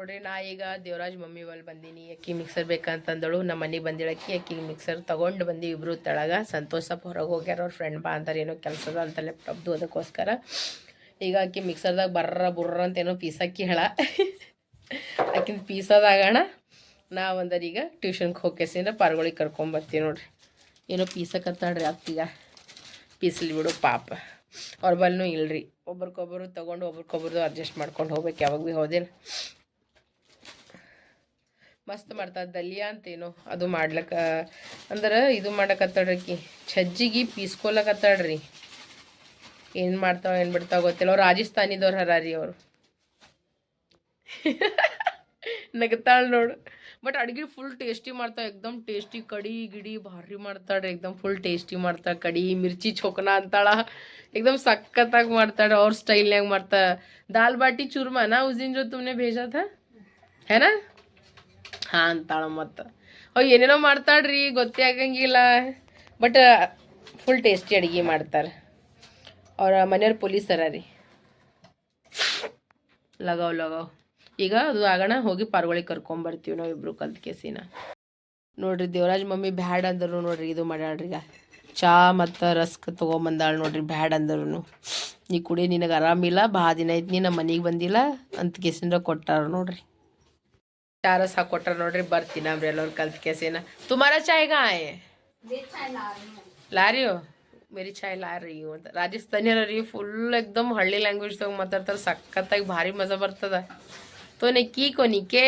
ನೋಡ್ರಿ ನಾ ಈಗ ದೇವರಾಜ್ ಮಮ್ಮಿ ಬಳಿ ಬಂದೀನಿ, ಅಕ್ಕಿ ಮಿಕ್ಸರ್ ಬೇಕಂತಂದಳು. ನಮ್ಮ ಮನೆಗೆ ಬಂದಿಳಕ್ಕಿ, ಅಕ್ಕಿ ಮಿಕ್ಸರ್ ತಗೊಂಡು ಬಂದು ಇಬ್ರು ತಳಗ. ಸಂತೋಷ ಹೊರಗೆ ಹೋಗ್ಯಾರ ಅವ್ರ ಫ್ರೆಂಡ್ ಬಾ ಅಂತಾರೆ ಏನೋ ಕೆಲಸದ ಅಂತ ಲ್ಯಾಪ್ಟಾಪ್ದು ಅದಕ್ಕೋಸ್ಕರ. ಈಗ ಅಕ್ಕಿ ಮಿಕ್ಸರ್ದಾಗ ಬರ್ರ ಬುರ್ರ ಅಂತ ಏನೋ ಪೀಸಕ್ಕಿ ಹೇಳ. ಆಕಿನ ಪೀಸದಾಗಣ ನಾ ಒಂದರ ಈಗ ಟ್ಯೂಷನ್ಗೆ ಹೋಗ್ಕೇಸಿಂದ ಪಾರ್ಗಳಿಗೆ ಕರ್ಕೊಂಬರ್ತೀನಿ ನೋಡ್ರಿ. ಏನೋ ಪೀಸಕತ್ತಾಳ್ರಿ ಅಕ್ಕಿಗ ಪೀಸಲಿ ಬಿಡು ಪಾಪ. ಅವ್ರ ಬಲ್ನೂ ಇಲ್ರಿ. ಒಬ್ರಿಗೊಬ್ಬರು ತೊಗೊಂಡು ಒಬ್ರಿಗೊಬ್ರದ್ದು ಅಡ್ಜಸ್ಟ್ ಮಾಡ್ಕೊಂಡು ಹೋಗ್ಬೇಕು. ಯಾವಾಗ ಭೀ ಹೋದಿಲ್ಲ. मस्त माता दलिया अंतो अदूक अंदर इूकड़ी छज्जी पीसकोलकड़्री ऐनमता ऐनबिड़ता गल राजस्थानी हरारी और नग्ता नोड़ बट अड़गे फुल टेस्टी एकदम टेस्टी कड़ी गिड़ी भारी माता एकदम फुल टेस्टी माता कड़ी मिर्ची चोकना अंत एकदम सख्त माता और स्टैल माता दाल बाटी चूरमा ना उस दिन जो तुमने भेजा था है ना ಹಾಂ ಅಂತಾಳ ಮತ್ತು. ಅವ್ ಏನೇನೋ ಮಾಡ್ತಾಳ್ರಿ ಗೊತ್ತೇ ಆಗಂಗಿಲ್ಲ. ಬಟ್ ಫುಲ್ ಟೇಸ್ಟಿ ಅಡುಗೆ ಮಾಡ್ತಾರೆ. ಅವ್ರ ಮನೆಯವ್ರ ಪೊಲೀಸರ ರೀ. ಲಗಾವ್ ಲಗಾವ್. ಈಗ ಅದು ಆಗೋಣ, ಹೋಗಿ ಪಾರ್ಗೊಳಿಗೆ ಕರ್ಕೊಂಬರ್ತೀವಿ ನಾವು ಇಬ್ರು ಕಲ್ತ್ ಕೇಸಿನ. ನೋಡ್ರಿ ದೇವರಾಜ್ ಮಮ್ಮಿ ಬ್ಯಾಡ್ ಅಂದರು ನೋಡ್ರಿ ಇದು ಮಾಡ್ಯಾಳ್ರಿ ಈಗ. ಚಾ ಮತ್ತು ರಸ್ಕ್ ತೊಗೊಂಬಂದಾಳ ನೋಡ್ರಿ ಬ್ಯಾಡ್ ಅಂದರು ನೀ ಕುಡಿ, ನಿನಗೆ ಆರಾಮಿಲ್ಲ ಭಾಳ ದಿನ ಐತಿ, ನೀ ನಮ್ಮ ಮನೆಗೆ ಬಂದಿಲ್ಲ ಅಂತ ಕೇಸಿಂದ ಕೊಟ್ಟಾರ ನೋಡ್ರಿ. ಟಾರಸ್ ಹಾಕೊಟ್ರ ನೋಡ್ರಿ ಬರ್ತೀನಿ ನಮ್ರಿ ಎಲ್ಲರೂ ಕಲ್ತ್ ಕೇಸಿನ ತುಮಾರ ಚಾಯ್ ಗಾ ಆಯ್ ಲಾರಿ ಹೋ ಮೇರಿ ಚಾಯ್ ಲಾರಿ ಅಂತ ರಾಜಸ್ಥಾನಿ ರೀ ಫುಲ್ ಎಕ್ದಮ್ ಹಳ್ಳಿ ಲ್ಯಾಂಗ್ವೇಜ್ದಾಗ ಮಾತಾಡ್ತಾರೆ ಸಖತ್ತಾಗಿ ಭಾರಿ ಮಜಾ ಬರ್ತದ ತೋನೆ ಕೀ ಕೊನಿಕೆ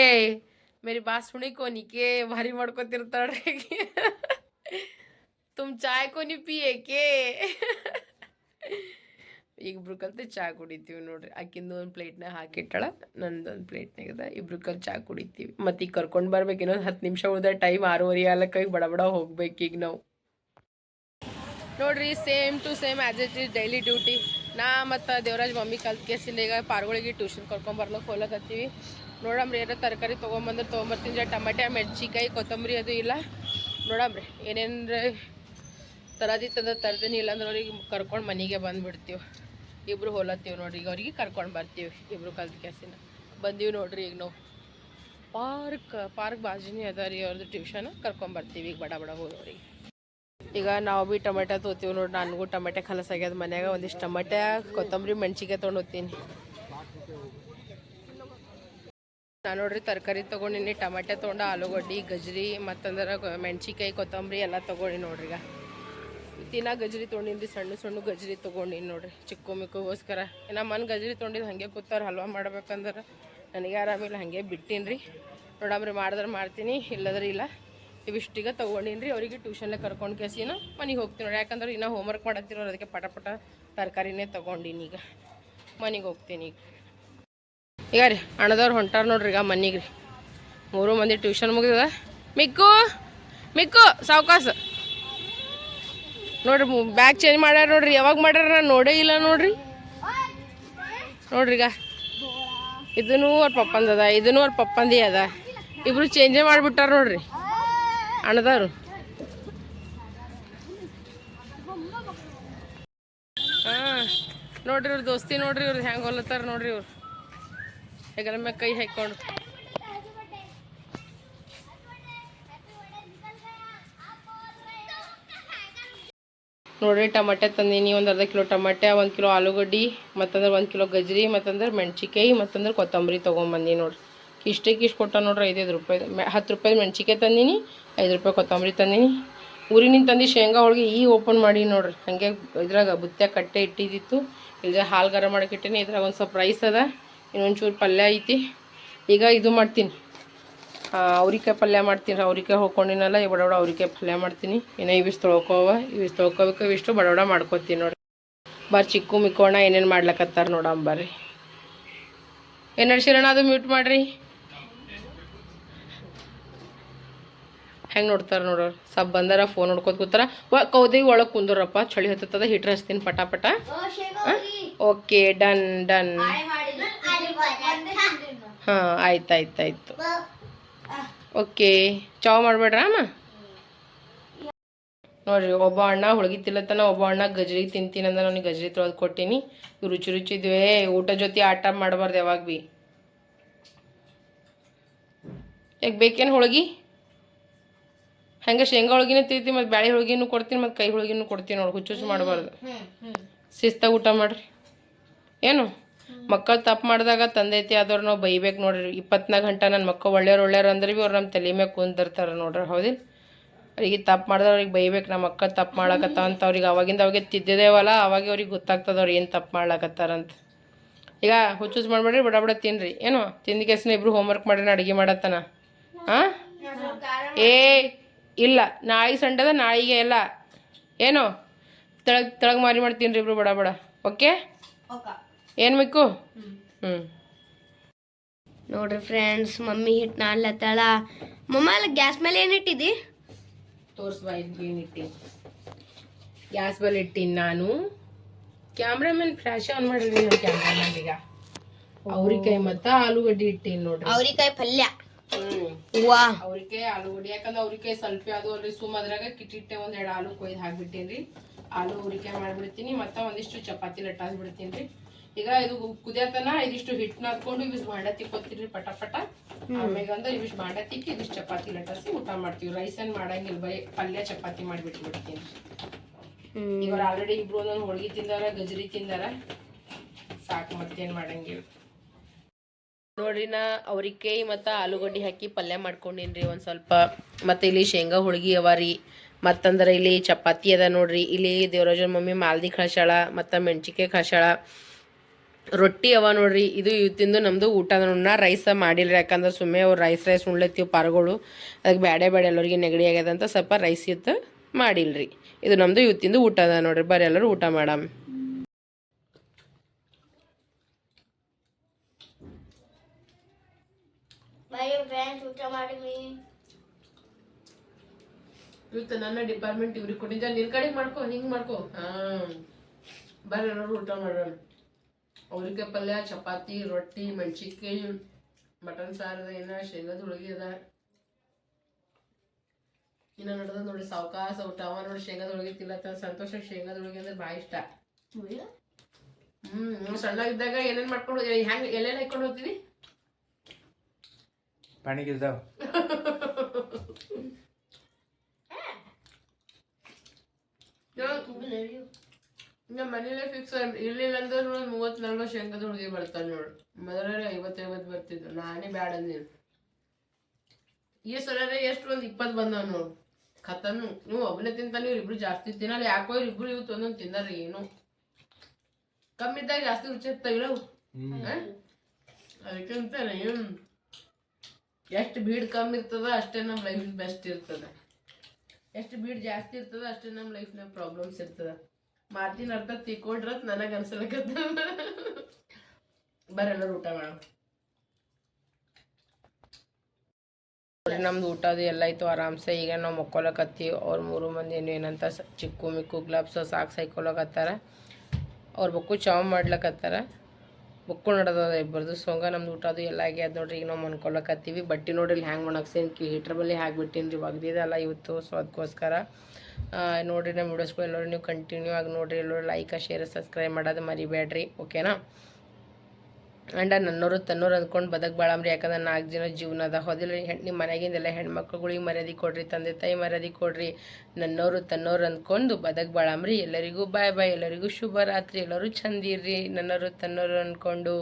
ಮೇರಿ ಬಾತ್ ಸುಣಿ ಕೊನಿಕೆ ಭಾರಿ ಮಾಡ್ಕೊತಿರ್ತಾಳ್ರಿ ತುಮ್ ಚಾಯ್ ಕೊನಿ ಪಿಯೇಕೆ ಈಗ ಇಬ್ರು ಕಲ್ತು ಚಾ ಕುಡಿತೀವಿ ನೋಡ್ರಿ. ಆಕಿಂದು ಒಂದು ಪ್ಲೇಟ್ನಾಗ ಹಾಕಿಟ್ಟಾಳ ನಂದು ಒಂದು ಪ್ಲೇಟ್ನಾಗ ಅದ. ಇಬ್ರು ಕಲ್ ಚಾ ಕುಡಿತೀವಿ. ಮತ್ತೆ ಈಗ ಕರ್ಕೊಂಡು ಬರ್ಬೇಕು, ಇನ್ನೊಂದು ಹತ್ತು ನಿಮಿಷ ಉಳ್ದ ಟೈಮ್ ಆರೂವರೆ ಆಲಕ್ಕ ಬಡ ಬಡ ಹೋಗ್ಬೇಕು ಈಗ ನಾವು. ನೋಡ್ರಿ same to same as it is daily duty ನಾ ಮತ್ತು ದೇವರಾಜ್ ಮಮ್ಮಿ ಕಲ್ತ್ ಕೇಸಿಂದ ಈಗ ಪಾರ್ಗಳಿಗೆ ಟ್ಯೂಷನ್ ಕರ್ಕೊಂಬರ್ಲಕ್ಕೆ ಹೋಗ್ಲಕತ್ತೀವಿ. ನೋಡಮ್ರಿ ಏನೋ ತರಕಾರಿ ತೊಗೊಂಬಂದ್ರೆ ತೊಗೊಂಬರ್ತೀನಿ ಜಾ ಟಮಾಟೆ ಮೆಣಸಿಕಾಯಿ ಕೊತ್ತಂಬರಿ ಅದು ಇಲ್ಲ. ನೋಡಮ್ರಿ, ಏನೇನು ತರದಿತ್ತಂದ್ರೆ ತರ್ತೀನಿ ಇಲ್ಲಾಂದ್ರೆ ಅವ್ರಿಗೆ ಕರ್ಕೊಂಡು ಮನೆಗೆ ಬಂದುಬಿಡ್ತೀವಿ. ಇಬ್ರು ಹೋಲತ್ತೀವಿ ನೋಡ್ರಿ. ಈಗ ಅವ್ರಿಗೆ ಕರ್ಕೊಂಡು ಬರ್ತೀವಿ ಇಬ್ರು ಕಲ್ತು ಕೆಸಿನ ಬಂದೀವಿ ನೋಡ್ರಿ ಈಗ ನಾವು. ಪಾರ್ಕ್ ಪಾರ್ಕ್ ಬಾಜುನೇ ಅದ ರೀ ಅವ್ರದ್ದು ಟ್ಯೂಷನ್ ಕರ್ಕೊಂಬರ್ತೀವಿ ಈಗ ಬಡ ಬಡ ಹೋದವ್ರಿಗೆ. ಈಗ ನಾವು ಭೀ ಟೊಮೆಟೊ ತೋತೀವಿ ನೋಡ್ರಿ. ನನಗೂ ಟೊಮೆಟೊ ಕಲಸಾಗ್ಯದ ಮನೆಯಾಗ. ಒಂದಿಷ್ಟು ಟೊಮೆಟೊ, ಕೊತ್ತಂಬರಿ ಮೆಣಸಿಗೆ ತೊಗೊಂಡು ಹೋಗ್ತೀನಿ. ನಾನು ನೋಡ್ರಿ ತರಕಾರಿ ತೊಗೊಂಡಿನಿ. ಟೊಮೆಟೊ ತೊಗೊಂಡು ಆಲೂಗಡ್ಡಿ, ಗಜ್ರಿ, ಮತ್ತಂದ್ರೆ ಮೆಣಸಿಕಾಯಿ ಕೊತ್ತಂಬರಿ ಎಲ್ಲ ತೊಗೊಂಡಿ ನೋಡ್ರಿ ಈಗ. ತಿನ್ನ ಗಜ್ರಿ ತೊಗೊಂಡಿನ್ರಿ, ಸಣ್ಣ ಸಣ್ಣ ಗಜ್ರಿ ತೊಗೊಂಡಿನಿ ನೋಡ್ರಿ. ಚಿಕ್ಕ ಮಿಕ್ಕುಗೋಸ್ಕರ ಇನ್ನು ಮನ್ ಗಜ್ರಿ ತೊಗೊಂಡಿದ್ದು ಹಾಗೆ ಕೂತಾರ, ಹಲ್ವಾ ಮಾಡ್ಬೇಕಂದ್ರೆ ನನಗೆ ಆರಾಮಿಲ್ಲ ಹಾಗೆ ಬಿಟ್ಟಿನ್ರಿ. ರೀ ಮಾಡಿದ್ರೆ ಮಾಡ್ತೀನಿ, ಇಲ್ಲದ್ರೆ ಇಲ್ಲ. ಇವಿಷ್ಟಿಗೆ ತೊಗೊಂಡಿನಿ ರೀ ಅವರಿಗೆ ಟ್ಯೂಷನ್ಲೆ ಕರ್ಕೊಂಡು ಕೇಸಿನ ಮನೆಗೆ ಹೋಗ್ತೀನಿ ನೋಡಿ ಯಾಕಂದ್ರೆ ಇನ್ನೂ ಹೋಮ್ವರ್ಕ್ ಮಾಡತ್ತಿರೋರು, ಅದಕ್ಕೆ ಪಟ ಪಟ ತರಕಾರಿನೇ ತೊಗೊಂಡಿನಿ ಈಗ. ಮನೆಗೆ ಹೋಗ್ತೀನಿ ಈಗ. ಈಗ ರೀ, ಹಣದವ್ರು ಹೊಂಟಾರ ನೋಡ್ರಿ ಈಗ ಮನೆಗೆ ರೀ ಮೂರು ಮಂದಿ ಟ್ಯೂಷನ್ ಮುಗಿದ ಮಿಕ್ಕು ಮಿಕ್ಕು, ಸಾವ್ಕಾಸ. ನೋಡ್ರಿ ಬ್ಯಾಗ್ ಚೇಂಜ್ ಮಾಡ್ಯಾರ ನೋಡ್ರಿ, ಯಾವಾಗ ಮಾಡ್ಯಾರ ನಾನು ನೋಡೇ ಇಲ್ಲ ನೋಡ್ರಿ. ನೋಡ್ರಿ ಈಗ ಇದನ್ನು ಅವ್ರ ಪಪ್ಪಂದದ ಇದನ್ನು ಅವ್ರ ಪಪ್ಪಂದಿ ಅದ. ಇಬ್ರು ಚೇಂಜೇ ಮಾಡಿಬಿಟ್ಟಾರ ನೋಡ್ರಿ ಅಣ್ಣದವ್ರು ಹಾಂ, ನೋಡ್ರಿ ಇವ್ರ ದೋಸ್ತಿ ನೋಡ್ರಿ, ಇವ್ರು ಹೆಂಗೆ ಹೊಲತ್ತಾರ ನೋಡ್ರಿ ಇವ್ರು. ಹೆಗಲ ಮ್ಯಾಗ ಕೈ ಹಾಕ್ಕೊಂಡು. ನೋಡ್ರಿ, ಟಮಾಟೆ ತಂದೀನಿ ಒಂದು ಅರ್ಧ ಕಿಲೋ ಟಮಾಟೆ, ಒಂದು ಕಿಲೋ ಆಲೂಗಡ್ಡಿ, ಮತ್ತಂದ್ರೆ ಒಂದು ಕಿಲೋ ಗಜ್ರಿ, ಮತ್ತಂದ್ರೆ ಮೆಣ್ಸಿಕಾಯಿ ಮತ್ತಂದ್ರೆ ಕೊತ್ತಂಬರಿ ತೊಗೊಂಬಂದಿ ನೋಡ್ರಿ. ಇಷ್ಟಕ್ಕೆ ಇಷ್ಟು ಕೊಟ್ಟ ನೋಡ್ರಿ, ಐದೈದು ರೂಪಾಯಿ ಹತ್ತು ರೂಪಾಯಿ ಮೆಣ್ಸಿಕಾಯಿ ತಂದೀನಿ, ಐದು ರೂಪಾಯಿ ಕೊತ್ತಂಬರಿ ತಂದೀನಿ. ಊರಿನಿಂದ ತಂದು ಶೇಂಗಾ ಹೋಳಿಗೆ ಈ ಓಪನ್ ಮಾಡಿ ನೋಡ್ರಿ. ಹಾಗೆ ಇದ್ರಾಗ ಬುತ್ತೆ ಕಟ್ಟೆ ಇಟ್ಟಿದ್ದಿತ್ತು. ಇಲ್ಲದೆ ಹಾಲು ಗರ ಮಾಡಕ್ಕೆ ಇಟ್ಟೀನಿ, ಇದ್ರಾಗ ಒಂದು ಸ್ವಲ್ಪ ರೈಸ್ ಅದ. ಇನ್ನೊಂಚೂರು ಪಲ್ಯ ಐತಿ. ಈಗ ಇದು ಮಾಡ್ತೀನಿ. ಅವ್ರಿಕಾಯಿ ಪಲ್ಯ ಮಾಡ್ತೀನಿ ಅವ್ರಿಕಾಯಿ ಹೋಗ್ಕೊಂಡಿನಲ್ಲ ಈ ಬಡವಡ ಬಡ ಅವ್ರಿಕಾಯಿ ಪಲ್ಯ ಮಾಡ್ತೀನಿ. ಇನ್ನು ಇವಿಷ್ಟು ತೊಳ್ಕೋವ ಇವಿಸ್ ತೊಳ್ಕೋಬೇಕು ಇವಿಷ್ಟು ಬಡವಡ ಮಾಡ್ಕೋತೀನಿ ನೋಡಿ ಬಾರ್ ಚಿಕ್ಕು ಮಿಕ್ಕೋಣ ಏನೇನು ಮಾಡ್ಲಕತ್ತಾರ ನೋಡಮ್ಮ ಬರ್ರಿ ಏನು ನಡ್ಸಿರೋಣ ಅದು ಮ್ಯೂಟ್ ಮಾಡ್ರಿ? ಹೆಂಗೆ ನೋಡ್ತಾರೆ ನೋಡೋರು ಸಬ್ ಬಂದಾರ ಫೋನ್ ನೋಡ್ಕೋತ ಕೂತಾರ. ಕೌದಿ ಕೌದಿಗೆ ಒಳಗೆ ಕುಂದರಪ್ಪ ಚಳಿ ಹತ್ತದ ಹಿಟ್ರ್ ಹಚ್ತೀನಿ ಪಟ ಪಟ ಓಕೆ ಡನ್ ಡನ್. ಹಾಂ ಆಯ್ತು ಆಯ್ತು ಆಯ್ತು. ಓಕೆ ಚಾವ್ ಮಾಡಬೇಡ್ರ ಅಮ್ಮ? ನೋಡ್ರಿ ಒಬ್ಬ ಅಣ್ಣ ಹೋಳ್ಗೆ ತಿಲ್ಲತ್ತನ ಒಬ್ಬ ಅಣ್ಣ ಗಜ್ರಿ ತಿಂತೀನಿ ಅಂದ್ರೆ ಅವ್ನಿಗೆ ಗಜ್ರಿ ತೊಳೆದು ಕೊಟ್ಟೀನಿ. ರುಚಿ ರುಚಿ ಇದ್ವೇ ಊಟ ಜೊತೆ ಆಟ ಮಾಡಬಾರ್ದು ಯಾವಾಗ ಭೀ ಯಾಕೆ ಬೇಕೇನು ಹೋಳ್ಗಿ? ಹಂಗೆ ಶೇಂಗಾ ಹೋಳ್ಗಿನೇ ತಿಂತೀನಿ ಮತ್ತು ಬ್ಯಾಳಿ ಹೋಳ್ಗಿನೂ ಕೊಡ್ತೀನಿ ಮತ್ತು ಕೈ ಹೋಳ್ಗಿನೂ ಕೊಡ್ತೀನಿ ನೋಡಿ ಹುಚ್ಚುಚ್ಚು ಮಾಡಬಾರ್ದು. ಶಿಸ್ತಾಗ ಊಟ ಮಾಡ್ರಿ. ಏನು? ಮಕ್ಕಳು ತಪ್ಪು ಮಾಡಿದಾಗ ತಂದೈತಿ ಆದವ್ರು ನಾವು ಬೈಬೇಕು ನೋಡ್ರಿ. ಇಪ್ಪತ್ನಾಲ್ಕು ಗಂಟೆ ನನ್ನ ಮಕ್ಕಳು ಒಳ್ಳೆಯವ್ರು ಒಳ್ಳೆಯವ್ರು ಅಂದ್ರೆ ಭೀ ಅವ್ರು ನಮ್ಮ ತಲೆ ಮ್ಯಾಗ ಕುಂದಿರ್ತಾರೆ ನೋಡ್ರಿ. ಹೌದಿಲ್ಲ ಅವ್ರಿಗೆ ತಪ್ಪು ಮಾಡಿದ್ರೆ ಅವ್ರಿಗೆ ಬೈಬೇಕು. ನಮ್ಮ ಮಕ್ಕಳು ತಪ್ಪು ಮಾಡ್ಲಕತ್ತಾವ ಅಂತ ಅವ್ರಿಗೆ ಅವಾಗಿಂದ ಅವಾಗೆ ತಿದ್ದಿದೇವಲ್ಲ ಅವಾಗೆ ಅವ್ರಿಗೆ ಗೊತ್ತಾಗ್ತದೆ ಅವ್ರು ಏನು ತಪ್ಪು ಮಾಡ್ಲಕತ್ತಾರಂತ ಈಗ ಹುಚ್ಚುಸ್ ಮಾಡಬೇಡ್ರಿ, ಬಡ ಬಡ ತಿನ್ರಿ. ಏನು? ತಿಂದ ಕೆಸನ ಇಬ್ರು ಹೋಮ್ವರ್ಕ್ ಮಾಡ್ರಿ ಅಡುಗೆ ಮಾಡತ್ತಾನ? ಹಾಂ ಏ, ಇಲ್ಲ. ನಾಳೆಗೆ ಸಂಡದ ನಾಳೆಗೆ ಎಲ್ಲ. ಏನು? ತೆಳಗ್ ತೆಳಗ್ ಮಾರಿ ಮಾಡಿ ತಿನ್ರಿ ಇಬ್ರು, ಬಡ ಬಡ. ಓಕೆ. ಏನು ಬೇಕು ಹ್ಞೂ ನೋಡ್ರಿ ಫ್ರೆಂಡ್ಸ್ ಮಮ್ಮಿ ಹಿಟ್ಟು ನಾನ್ಲತ್ತಾಳ ಮಮ್ಮ ಅಲ್ಲ ಗ್ಯಾಸ್ ಮೇಲೆ ಏನು ಇಟ್ಟಿದ್ದಿ? ತೋರಿಸ್ಬಾ ಏನು ಗ್ಯಾಸ್ ಮೇಲೆ ಇಟ್ಟಿನಿ ನಾನು. ಕ್ಯಾಮ್ರಾಮನ್ ಫ್ಲಾಶ್ ಆನ್ ಮಾಡ್ರಿ ನಮ್ಮ ಕ್ಯಾಮ್ರಾಮನ್ ಈಗ? ಅವ್ರಿಕಾಯಿ ಮತ್ತು ಆಲೂಗಡ್ಡೆ ಇಟ್ಟಿನಿ ನೋಡ್ರಿ. ಅವ್ರಿಕಾಯಿ ಪಲ್ಯ. ಹ್ಮ್. ವಾ. ಅವ್ರಿಕಾಯಿ ಆಲೂಗಡ್ಡೆ ಯಾಕಂದ್ರೆ ಅವ್ರಿಕಾಯಿ ಸ್ವಲ್ಪ ಅದು ಅಲ್ರಿ ಸುಮ್ ಅದ್ರಾಗ ಕಿಟ್ಟಿಟ್ಟೆ ಒಂದ್ ಎರಡು ಆಲೂ ಕೊಯ್ದು ಹಾಕ್ಬಿಟ್ಟೇನ್ರಿ. ಆಲೂ ಅವ್ರಿಕಾಯಿ ಮಾಡ್ಬಿಡ್ತೀನಿ ಮತ್ತು ಒಂದಿಷ್ಟು ಚಪಾತಿ ಲಟ್ಟಾಸ್ಬಿಡ್ತೀನಿ ರೀ ಈಗ ಇದು ಕುದಿಯತನ ಇದಿಷ್ಟು ಹಿಟ್ಟು ನಾದ್ಕೊಂಡು ಇವಿಷ್ಟು ಬಾಂಡ ತಿಕ್ಕೋತೀರಿ ಪಟ ಪಟ. ಆಮ್ಯಾಗ ಅಂದ್ರೆ ಇವಿಷ್ಟು ಬಾಂಡ ತಿಕ್ಕಿ ಇದಿಷ್ಟು ಚಪಾತಿ ಲಟ್ಟಿಸಿ ಊಟ ಮಾಡ್ತೀವಿ. ರೈಸ್ ಏನ್ ಮಾಡಂಗಿಲ್ಲ ಬರೀ ಪಲ್ಯ ಚಪಾತಿ ಮಾಡಿಬಿಟ್ಟು ಬಿಡ್ತೀನಿ ಇವ್ರು ಆಲ್ರೆಡಿ ಇಬ್ರು ಒಂದೊಂದು ಹೋಳಿಗೆ ತಿಂದಾರ ಗಜರಿ ತಿಂದಾರ. ಸಾಕು ಮತ್ತೇನ್ ಮಾಡಂಗಿಲ್ಲ. ನೋಡ್ರಿ ನಾ ಅವ್ರಿಕಾಯಿ ಮತ್ತು ಆಲೂಗಡ್ಡೆ ಹಾಕಿ ಪಲ್ಯ ಮಾಡ್ಕೊಂಡಿನ್ರಿ ಒಂದು ಸ್ವಲ್ಪ. ಮತ್ತು ಇಲ್ಲಿ ಶೇಂಗಾ ಹೋಳ್ಗಿ ಅವ ರೀ. ಮತ್ತಂದ್ರೆ ಇಲ್ಲಿ ಚಪಾತಿ ಅದ ನೋಡ್ರಿ. ಇಲ್ಲಿ ದೇವರಾಜನ ಮಮ್ಮಿ ಮಾಲ್ದಿ ಕಳ್ಸ್ಯಾಳ ಮತ್ತು ಮೆಣಸಿಕಾಯಿ ಕಳ್ಸ್ಯಾಳ ರೊಟ್ಟಿ ಅವ ನೋಡ್ರಿ ಇದು ಇವತ್ತಿಂದು ನಮ್ಮದು ಊಟ ರೈಸ್ ರೈಸ ಮಾಡಿಲ್ರಿ ಯಾಕಂದ್ರೆ ಸುಮ್ಮನೆ ಅವ್ರು ರೈಸ್ ರೈಸ್ ಉಣ್ಲತ್ತೀವಿ ಪಾರ್ಗಳು. ಅದಕ್ಕೆ ಬ್ಯಾಡೆ ಬೇಡ ಎಲ್ಲರಿಗೆ ನೆಗಡಿ ಆಗ್ಯದ ಅಂತ ಸ್ವಲ್ಪ ರೈಸ್ ಇತ್ತು ಮಾಡಿಲ್ರಿ. ಇದು ನಮ್ಮದು ಇವತ್ತಿಂದು ಊಟ ಅದ ನೋಡ್ರಿ ಬರ್ರಿ ಎಲ್ಲರೂ ಊಟ ಮಾಡಮ್. ಬರೀ ಫ್ರೆಂಡ್ಸ್ ಊಟ ಮಾಡಿ ಇವತ್ತು ನನ್ನ ಡಿಪಾರ್ಟ್ಮೆಂಟ್ ಇವ್ರಿಗೆ ಕೊಟ್ಟಿದ್ದ. ನಿನ್ ಕಡೆ ಮಾಡ್ಕೊ ಹಿಂಗ್ ಮಾಡ್ಕೊ. ಹಾ ಬರ್ರಿ ಎಲ್ಲರೂ ಊಟ ಮಾಡೋಣ. ಅವ್ರಿಗೆ ಪಲ್ಯ ಚಪಾತಿ ರೊಟ್ಟಿ ಮೆಣಸಿನ್ಕಾಯಿ ಮಟನ್ ಸಾರದ ಏನು ಏನ ಶೇಂಗಾದ ಹೋಳಿಗೆ ಅದ. ಇನ್ನು ನಡೆದ ನೋಡಿ ಸಾವಕಾಸ ಊಟ ಅವ ನೋಡಿ ಶೇಂಗಾದ ಹೋಳಿಗೆ ತಿನ್ನತ್ತ ಸಂತೋಷ ಶೇಂಗಾದ ಹೋಳಿಗೆ ಅಂದ್ರೆ ಭಾಳ ಇಷ್ಟ. ಹ್ಮ್. ನಾವು ಸಣ್ಣಗಿದ್ದಾಗ ಏನೇನ್ ಮಾಡ್ಕೊಂಡು ಹೆಂಗ್ ಎಲ್ಲೆಲ್ಲ ಹಾಕೊಂಡು ಹೋಗ್ತೀವಿ? ಪಾಣಿಗಿಲ್ದಾವ್ ನಮ್ಮ ಮನೇಲೆ ಫಿಕ್ಸ್ ಇರ್ಲಿಲ್ಲ ಅಂದ್ರೆ ನೋಡಿ ಮೂವತ್ತು ನಲ್ವತ್ತು ಶಂಕದ ಹುಡುಗಿ ಬರ್ತಾನೆ ನೋಡು. ಮೊದಲೇ ಐವತ್ತೈವತ್ತು ಬರ್ತಿದ್ರು ನಾನೇ ಬ್ಯಾಡ ಅಂದಿನಿ ಈ ಸಲ ಎಷ್ಟು ಒಂದು ಇಪ್ಪತ್ತು ಬಂದವ ನೋಡು. ಖತಮ್ ನೀವು ಒಬ್ಬನೇ ತಿಂತಾನೆ ಇವ್ರಿಬ್ರು ಜಾಸ್ತಿ ತಿನ್ನಲ್ಲ. ಯಾಕೋ ಇವ್ರಿಬ್ರು ಇವತ್ತು ಒಂದೊಂದು ತಿನ್ನಾರ ಏನು. ಕಮ್ಮಿ ಇದ್ದಾಗ ಜಾಸ್ತಿ ರುಚಿ ಇರ್ತಾವಿಲ್ಲ ಅವು. ಅದಕ್ಕಿಂತ ಅದಕ್ಕೆ ಅಂತಾನೆ ಎಷ್ಟು ಬೀಡ್ ಕಮ್ಮಿ ಇರ್ತದ ಅಷ್ಟೇ ನಮ್ಮ ಲೈಫ್ ಬೆಸ್ಟ್ ಇರ್ತದೆ. ಎಷ್ಟು ಬೀಡ್ ಜಾಸ್ತಿ ಇರ್ತದ ಅಷ್ಟೇ ನಮ್ಮ ಲೈಫ್ನಾಗ ಪ್ರಾಬ್ಲಮ್ಸ್ ಇರ್ತದ. ಮಾತಿನ ಅರ್ಧ ತಿಕ್ಕೊಂಡ್ರತ್ ನನಗೆ ಅನ್ಸಲಕತ್ತ ಬರೆಲ್ಲರೂ ಊಟ ಮಾಡೋಣ. ನಮ್ದು ಊಟ ಅದು ಎಲ್ಲ ಇತ್ತು ಆರಾಮ್ಸೆ. ಈಗ ನಾವು ಮಕ್ಕೊಲಕತ್ತೀವಿ. ಅವ್ರ ಮೂರು ಮಂದಿ ಏನು ಏನಂತ ಚಿಕ್ಕು ಮಿಕ್ಕು ಗ್ಲಬ್ಸ್ ಸಾಕು ಸೈಕೊಳಕತ್ತಾರ ಅವ್ರ ಬಕ್ಕು ಚಾವ್ ಮಾಡ್ಲಕತ್ತಾರ. ಬುಕ್ಕು ನಡೋದ ಇಬ್ಬರದು. ಸೊಂಗ ನಮ್ದು ಊಟ ಅದು ಎಲ್ಲ ಆಗ್ಯದ ನೋಡ್ರಿ. ಈಗ ನಾವು ಮನ್ಕೊಳಕತ್ತೀವಿ. ಬಟ್ಟೆ ನೋಡ್ರಿ, ಇಲ್ಲಿ ಹ್ಯಾಂಗೆ ಒಣಗ್ಸೇನು ಕಿ, ಹೀಟ್ರ್ ಬಲ್ಲಿ ಹಾಕ್ಬಿಟ್ಟಿನಿ ರೀ ಒಗ್ದಿದಲ್ಲ ಇವತ್ತು. ಸೊ ಅದಕ್ಕೋಸ್ಕರ ನೋಡ್ರಿ ನಮ್ಮ ವಿಡಿಯೋಸ್ಗಳು ಎಲ್ಲರೂ ನೀವು ಕಂಟಿನ್ಯೂ ಆಗಿ ನೋಡ್ರಿ. ಎಲ್ಲರೂ ಲೈಕ್ ಶೇರ್ ಸಬ್ಸ್ಕ್ರೈಬ್ ಮಾಡೋದು ಮರಿಬೇಡ್ರಿ ಓಕೆನಾ ಅಂಡ ನನ್ನೋರು ತನ್ನೋರು ಅಂದ್ಕೊಂಡು ಬದಕ್ ಬಾಳಮ್ರಿ ಯಾಕಂದ್ರೆ ನಾಲ್ಕು ಜನ ಜೀವನ ಅದ ಹೊದಿಲ್ಲ ಹೆಣ್ಣು ನಿಮ್ಮ ಮನೆಗಿಂದೆಲ್ಲ ಹೆಣ್ಮಕ್ಳುಗಳಿಗೆ ಮರ್ಯಾದೆ ಕೊಡ್ರಿ, ತಂದೆ ತಾಯಿ ಮರ್ಯಾದೆ ಕೊಡ್ರಿ. ನನ್ನೋರು ತನ್ನೋರು ಅಂದ್ಕೊಂಡು ಬದಕ್ ಬಾಳಮ್ರಿ ಎಲ್ಲರಿಗೂ ಬಾಯ್ ಬಾಯ್, ಎಲ್ಲರಿಗೂ ಶುಭ ರಾತ್ರಿ. ಎಲ್ಲರೂ ಚಂದಿರ್ರಿ ನನ್ನೋರು ತನ್ನೋರು ಅಂದ್ಕೊಂಡು.